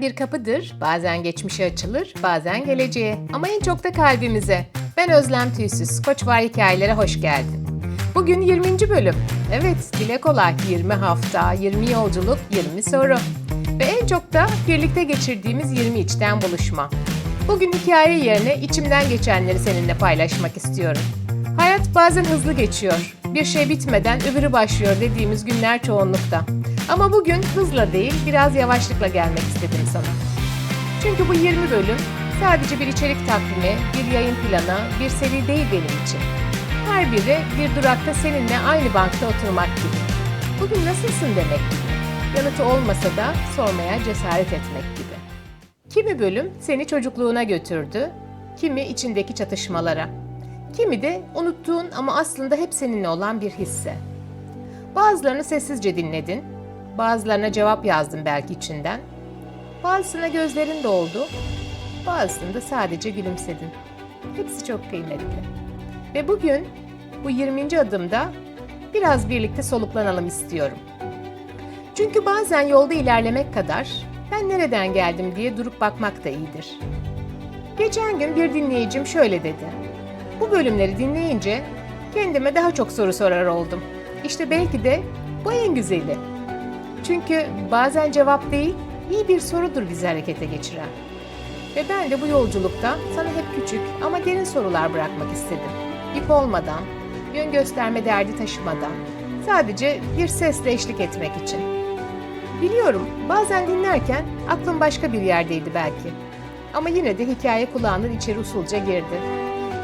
bir kapıdır. Bazen geçmişe açılır, bazen geleceğe. Ama en çok da kalbimize. Ben Özlem Tüysüz. Koç Var Hikayelere hoş geldin. Bugün 20. bölüm. Evet, dile kolay. 20 hafta, 20 yolculuk, 20 soru. Ve en çok da birlikte geçirdiğimiz 20 içten buluşma. Bugün hikaye yerine içimden geçenleri seninle paylaşmak istiyorum. Hayat bazen hızlı geçiyor. Bir şey bitmeden öbürü başlıyor dediğimiz günler çoğunlukta. Ama bugün hızla değil, biraz yavaşlıkla gelmek istedim sana. Çünkü bu 20 bölüm sadece bir içerik takvimi, bir yayın planı, bir seri değil benim için. Her biri bir durakta seninle aynı bankta oturmak gibi. Bugün nasılsın demek gibi. Yanıtı olmasa da sormaya cesaret etmek gibi. Kimi bölüm seni çocukluğuna götürdü, kimi içindeki çatışmalara, kimi de unuttuğun ama aslında hep seninle olan bir hisse. Bazılarını sessizce dinledin, bazılarına cevap yazdın belki içinden, bazısına gözlerin doldu, bazısında sadece gülümsedin. Hepsi çok kıymetli. Ve bugün bu 20. adımda biraz birlikte soluklanalım istiyorum. Çünkü bazen yolda ilerlemek kadar ben nereden geldim diye durup bakmak da iyidir. Geçen gün bir dinleyicim şöyle dedi. Bu bölümleri dinleyince kendime daha çok soru sorar oldum. İşte belki de bu en güzeli. Çünkü bazen cevap değil, iyi bir sorudur bizi harekete geçiren. Ve ben de bu yolculukta sana hep küçük ama derin sorular bırakmak istedim. İp olmadan, yön gösterme derdi taşımadan, sadece bir sesle eşlik etmek için. Biliyorum bazen dinlerken aklım başka bir yerdeydi belki. Ama yine de hikaye kulağının içeri usulca girdi.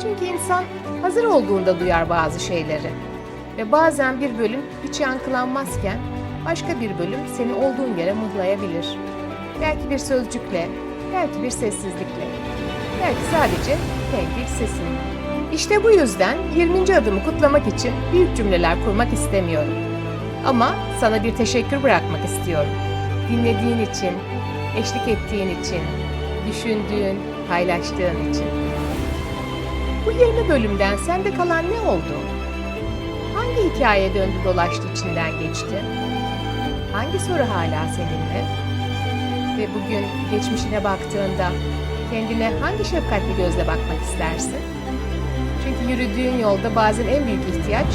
Çünkü insan hazır olduğunda duyar bazı şeyleri. Ve bazen bir bölüm hiç yankılanmazken başka bir bölüm seni olduğun yere mıhlayabilir. Belki bir sözcükle, belki bir sessizlikle, belki sadece kendi sesin. İşte bu yüzden 20. adımı kutlamak için büyük cümleler kurmak istemiyorum. Ama sana bir teşekkür bırakmak istiyorum. Dinlediğin için, eşlik ettiğin için, düşündüğün, paylaştığın için. Bu 20 bölümden sende kalan ne oldu? Hangi hikaye döndü dolaştı içinden geçti? Hangi soru hala seninle? Ve bugün geçmişine baktığında kendine hangi şefkatli gözle bakmak istersin? Çünkü yürüdüğün yolda bazen en büyük ihtiyaç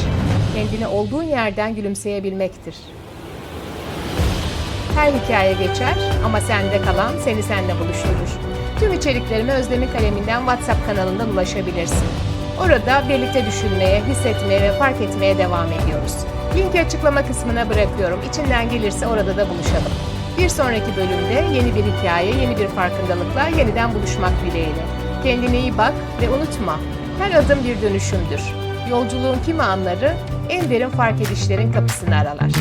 kendine olduğun yerden gülümseyebilmektir. Her hikaye geçer ama sende kalan seni seninle buluşturur. Tüm içeriklerime Özlem'in kaleminden WhatsApp kanalından ulaşabilirsin. Orada birlikte düşünmeye, hissetmeye ve fark etmeye devam ediyoruz. Linki açıklama kısmına bırakıyorum. İçinden gelirse orada da buluşalım. Bir sonraki bölümde yeni bir hikaye, yeni bir farkındalıkla yeniden buluşmak dileğiyle. Kendine iyi bak ve unutma, her adım bir dönüşümdür. Yolculuğun kimi anları en derin fark edişlerin kapısını aralar.